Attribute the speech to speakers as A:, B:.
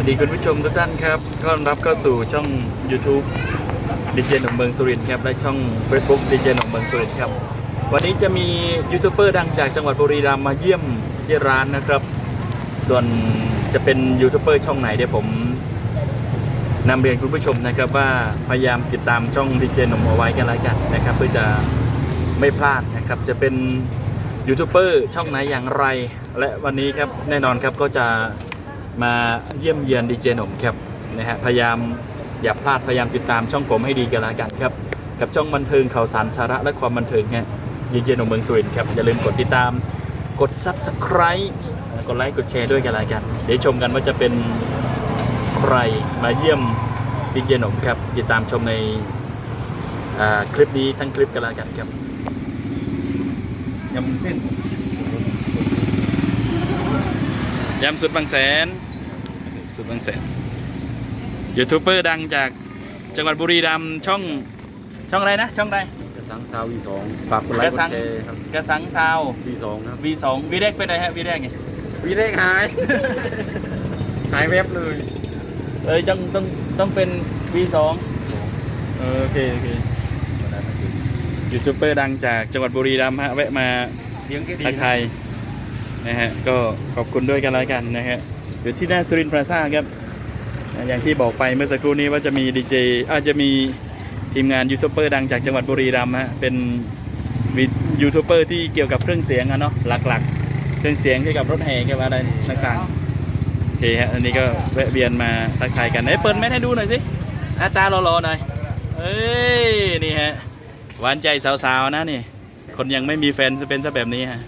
A: วัสดีคุณผู้ชมทุกท่านครับต้อนรับเข้าสู่ช่อง YouTube ดีเจหนุ่มเมืองสุรินทร์ครับและช่อง Facebook ดีเจหนุ่มเมืองสุรินทร์ครับ วันนี้จะมียูทูบเบอร์ดังจากจังหวัดบุรีรัมย์มาเยี่ยมที่ร้านนะครับ ส่วนจะเป็นยูทูบเบอร์ช่องไหนเดี๋ยวผมนำเรียนคุณผู้ชมนะครับว่าพยายามติดตามช่องดีเจหนุ่มเอาไว้กันแล้วกันนะครับ เพื่อจะไม่พลาดนะครับจะเป็นยูทูบเบอร์ช่องไหนอย่างไร และวันนี้ครับแน่นอนครับก็จะ มาเยี่ยมเยียนดีเจหนุ่มครับนะฮะพยายามอย่าพลาดพยายามติดตามช่องผมให้ดีกันละกันครับ กับช่องบันเทิงข่าวสารสาระและความบันเทิงฮะดีเจหนุ่มเมืองสุรินทร์ครับอย่าลืมกดติดตามกด subscribe กดไลค์กดแชร์ด้วยกันละกัน เดี๋ยวชมกันว่าจะเป็นใครมาเยี่ยมดีเจหนุ่มครับ ติดตามชมในคลิปนี้ทั้งคลิปกันละกันครับยำเส้น ยำสุดบางแสน สุดบางแสน ยูทูบเบอร์ดังจากจังหวัดบุรีรัมย์ช่องช่องอะไรนะ ช่องอะไร
B: กระสังซาววีสองฝากกดไลค์กดแชร์ครับ
A: กระสังซาว
B: วีสองครับ
A: V2 วีแรกเป็นไงฮะวีแรกไง
B: วีเลขหาย หายเว็บเลย
A: เอ้ยต้องต้องต้องเป็น V2 เออโอเคโอเคยูทูบเบอร์ดังจากจังหวัดบุรีรัมย์ฮะแวะมา
B: เลี้ยงแค่ดี
A: ทักทาย นะฮะก็ขอบคุณด้วยกันแล้วกันนะฮะอยู่ที่หน้าสุรินทร์พลาซ่าครับอย่างที่บอกไปเมื่อสักครู่นี้ว่าจะมีดีเจอาจจะมีทีมงานยูทูบเบอร์ดังจากจังหวัดบุรีรัมย์ฮะเป็นยูทูบเบอร์ที่เกี่ยวกับเครื่องเสียงอะเนาะหลักๆ เครื่องเสียงเกี่ยวกับรถแห่เกี่ยวกับอะไรต่างๆโอเคฮะอันนี้ก็แวะเวียนมาทักทายกันไหนเปิดแมสให้ดูหน่อยสิหน้าตาหล่อๆหน่อยเอ้ยนี่ฮะหวานใจสาวๆนะนี่ คนยังไม่มีแฟนจะเป็นซะแบบนี้ฮะ